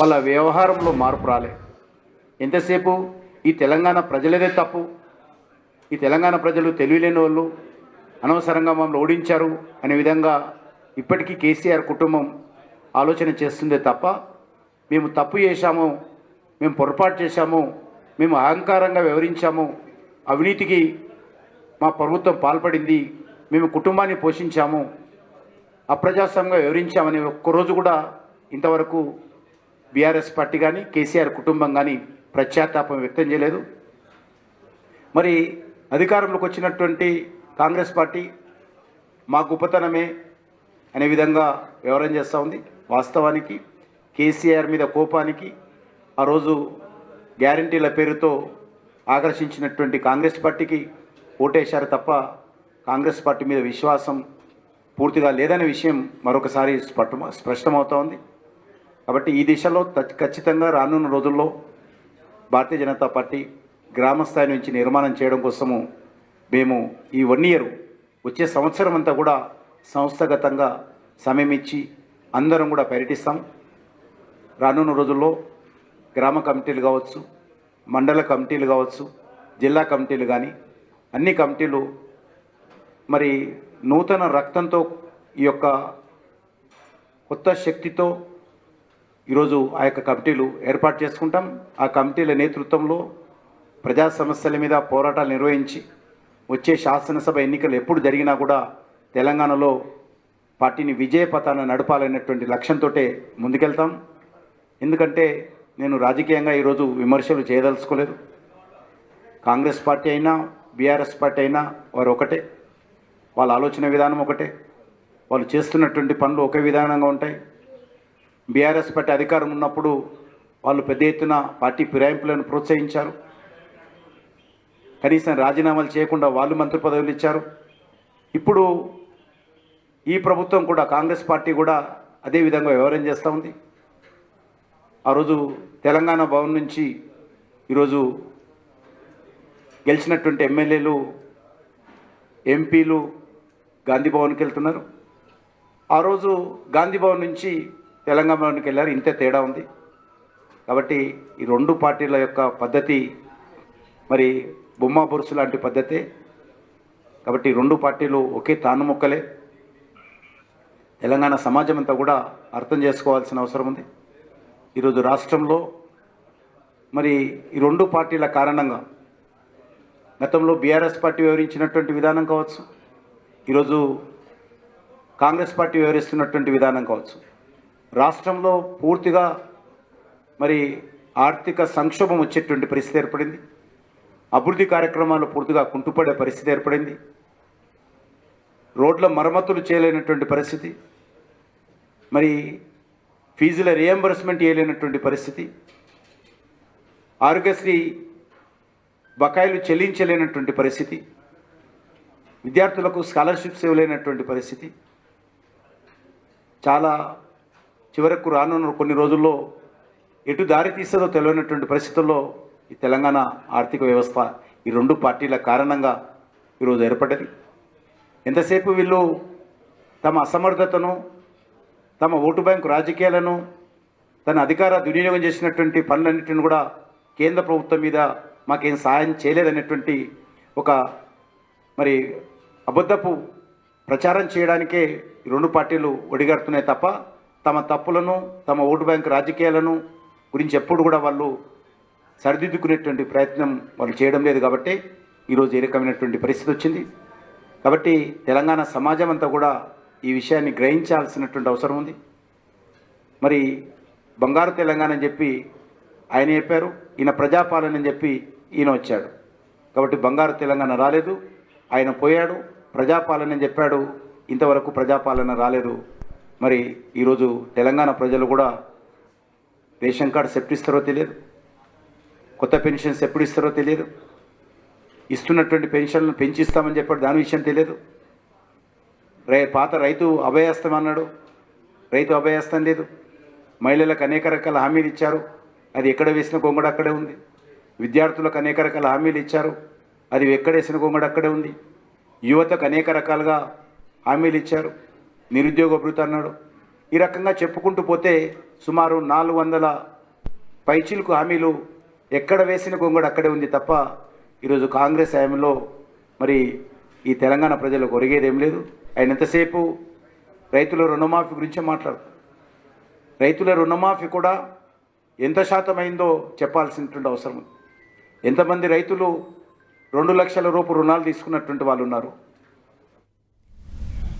వాళ్ళ వ్యవహారంలో మార్పు రాలే. ఎంతసేపు? ఈ తెలంగాణ ప్రజలదే తప్పు. ఈ తెలంగాణ ప్రజలు తెలివిలేని వాళ్ళు అనవసరంగా మమ్మల్ని ఓడించారు అనే విధంగా ఇప్పటికీ కేసీఆర్ కుటుంబం ఆలోచన చేస్తుందే తప్ప మేము తప్పు చేశాము మేము పొరపాటు చేశాము మేము అహంకారంగా వ్యవహరించాము అవినీతికి మా ప్రభుత్వం పాల్పడింది మేము కుటుంబాన్ని పోషించాము అప్రజాస్వామ్యంగా వివరించామని ఒక్కరోజు కూడా ఇంతవరకు బీఆర్ఎస్ పార్టీ కానీ కేసీఆర్ కుటుంబం కానీ ప్రత్యాతాపం వ్యక్తం చేయలేదు. మరి అధికారంలోకి వచ్చినటువంటి కాంగ్రెస్ పార్టీ మా గొప్పతనమే అనే విధంగా వ్యవహారం చేస్తూ ఉంది. వాస్తవానికి కేసీఆర్ మీద కోపానికి ఆ రోజు గ్యారంటీల పేరుతో ఆకర్షించినటువంటి కాంగ్రెస్ పార్టీకి ఓటేశారు తప్ప కాంగ్రెస్ పార్టీ మీద విశ్వాసం పూర్తిగా లేదనే విషయం మరొకసారి స్పష్ట ఉంది. కాబట్టి ఈ దిశలో ఖచ్చితంగా రానున్న రోజుల్లో భారతీయ జనతా పార్టీ గ్రామ స్థాయి నుంచి నిర్మాణం చేయడం కోసము మేము ఈ వన్ ఇయర్ వచ్చే సంవత్సరం అంతా కూడా సంస్థాగతంగా సమయం ఇచ్చి అందరం కూడా పర్యటిస్తాం. రానున్న రోజుల్లో గ్రామ కమిటీలు కావచ్చు మండల కమిటీలు కావచ్చు జిల్లా కమిటీలు కానీ అన్ని కమిటీలు మరి నూతన రక్తంతో ఈ యొక్క కొత్త శక్తితో ఈరోజు ఆ యొక్క కమిటీలు ఏర్పాటు చేసుకుంటాం. ఆ కమిటీల నేతృత్వంలో ప్రజా సమస్యల మీద పోరాటాలు నిర్వహించి వచ్చే శాసనసభ ఎన్నికలు ఎప్పుడు జరిగినా కూడా తెలంగాణలో పార్టీని విజయపథాన్ని నడపాలనేటువంటి లక్ష్యంతో ముందుకెళ్తాం. ఎందుకంటే నేను రాజకీయంగా ఈరోజు విమర్శలు చేయదలుచుకోలేదు. కాంగ్రెస్ పార్టీ అయినా బీఆర్ఎస్ పార్టీ అయినా వారు ఒకటే. వాళ్ళ ఆలోచన విధానం ఒకటే. వాళ్ళు చేస్తున్నటువంటి పనులు ఒకే విధానంగా ఉంటాయి. బీఆర్ఎస్ పార్టీ అధికారం ఉన్నప్పుడు వాళ్ళు పెద్ద ఎత్తున పార్టీ ఫిరాయింపులను ప్రోత్సహించారు. కనీసం రాజీనామాలు చేయకుండా వాళ్ళు మంత్రి పదవులు ఇచ్చారు. ఇప్పుడు ఈ ప్రభుత్వం కూడా కాంగ్రెస్ పార్టీ కూడా అదే విధంగా వ్యవహారం చేస్తూ ఉంది. ఆ రోజు తెలంగాణ భవన్ నుంచి ఈరోజు గెలిచినటువంటి ఎమ్మెల్యేలు ఎంపీలు గాంధీ భవన్కి వెళ్తున్నారు. ఆ రోజు గాంధీ భవన్ నుంచి తెలంగాణలోనికి వెళ్ళారు ఇంతే తేడా ఉంది. కాబట్టి ఈ రెండు పార్టీల యొక్క పద్ధతి మరి బొమ్మ బొరుసు లాంటి పద్ధతే కాబట్టి రెండు పార్టీలు ఒకే తాను మొక్కలే. తెలంగాణ సమాజం అంతా కూడా అర్థం చేసుకోవాల్సిన అవసరం ఉంది. ఈరోజు రాష్ట్రంలో మరి ఈ రెండు పార్టీల కారణంగా గతంలో బీఆర్ఎస్ పార్టీ వివరించినటువంటి విధానం కావచ్చు ఈరోజు కాంగ్రెస్ పార్టీ వివరిస్తున్నటువంటి విధానం కావచ్చు. రాష్ట్రంలో పూర్తిగా మరి ఆర్థిక సంక్షోభం వచ్చేటువంటి పరిస్థితి ఏర్పడింది. అభివృద్ధి కార్యక్రమాలు పూర్తిగా కుంటుపడే పరిస్థితి ఏర్పడింది. రోడ్ల మరమ్మతులు చేయలేనటువంటి పరిస్థితి. మరి ఫీజుల రియంబర్స్మెంట్ చేయలేనటువంటి పరిస్థితి. ఆరోగ్యశ్రీ బకాయిలు చెల్లించలేనటువంటి పరిస్థితి. విద్యార్థులకు స్కాలర్షిప్స్ ఇవ్వలేనటువంటి పరిస్థితి. చాలా చివరకు రానున్న కొన్ని రోజుల్లో ఎటు దారి తీస్తుందో తెలియనటువంటి పరిస్థితుల్లో ఈ తెలంగాణ ఆర్థిక వ్యవస్థ ఈ రెండు పార్టీల కారణంగా ఈరోజు ఏర్పడ్డది ఎంతసేపు వీళ్ళు తమ అసమర్థతను తమ ఓటు బ్యాంకు రాజకీయాలను తన అధికార దుర్వినియోగం చేసినటువంటి పనులన్నింటిని కూడా కేంద్ర ప్రభుత్వం మీద మాకేం సహాయం చేయలేదనేటువంటి ఒక మరి అబద్ధపు ప్రచారం చేయడానికే ఈ రెండు పార్టీలు ఒడిగడుతున్నాయి తప్ప తమ తప్పులను తమ ఓటు బ్యాంక్ రాజకీయాలను గురించి ఎప్పుడు కూడా వాళ్ళు సరిదిద్దుకునేటువంటి ప్రయత్నం వాళ్ళు చేయడం లేదు కాబట్టి ఈరోజు ఏ రకమైనటువంటి పరిస్థితి వచ్చింది. కాబట్టి తెలంగాణ సమాజం అంతా కూడా ఈ విషయాన్ని గ్రహించాల్సినటువంటి అవసరం ఉంది. మరి బంగారు తెలంగాణ అని చెప్పి ఆయన చెప్పారు ఈయన ప్రజాపాలన అని చెప్పి ఈయన వచ్చాడు. కాబట్టి బంగారు తెలంగాణ రాలేదు ఆయన పోయాడు ప్రజాపాలన అని చెప్పాడు ఇంతవరకు ప్రజాపాలన రాలేదు మరి ఈరోజు తెలంగాణ ప్రజలు కూడా రేషన్ కార్డ్స్ ఎప్పుడు ఇస్తారో తెలియదు. కొత్త పెన్షన్స్ ఎప్పుడు ఇస్తారో తెలియదు. ఇస్తున్నటువంటి పెన్షన్లను పెంచిస్తామని చెప్పాడు దాని విషయం తెలియదు. రై పాత రైతు అభయస్తం అన్నాడు. రైతు అభయస్తం లేదు. మహిళలకు అనేక రకాల హామీలు ఇచ్చారు. అది ఎక్కడ వేసిన గొంగడు అక్కడే ఉంది. విద్యార్థులకు అనేక రకాల హామీలు ఇచ్చారు. అది ఎక్కడ వేసిన గొంగడు అక్కడే ఉంది. యువతకు అనేక రకాలుగా హామీలు ఇచ్చారు. నిరుద్యోగ భృతి అన్నాడు. ఈ రకంగా చెప్పుకుంటూ పోతే సుమారు నాలుగు వందల పైచిలకు హామీలు ఎక్కడ వేసిన గొంగడు అక్కడే ఉంది తప్ప ఈరోజు కాంగ్రెస్ హయాంలో మరి ఈ తెలంగాణ ప్రజలకు ఒరిగేదేం లేదు. ఆయన ఎంతసేపు రైతుల రుణమాఫీ గురించే మాట్లాడు. రైతుల రుణమాఫీ కూడా ఎంత శాతం అయిందో చెప్పాల్సినటువంటి అవసరం ఉంది. ఎంతమంది రైతులు రెండు లక్షల రూపు రుణాలు తీసుకున్నటువంటి వాళ్ళు ఉన్నారు.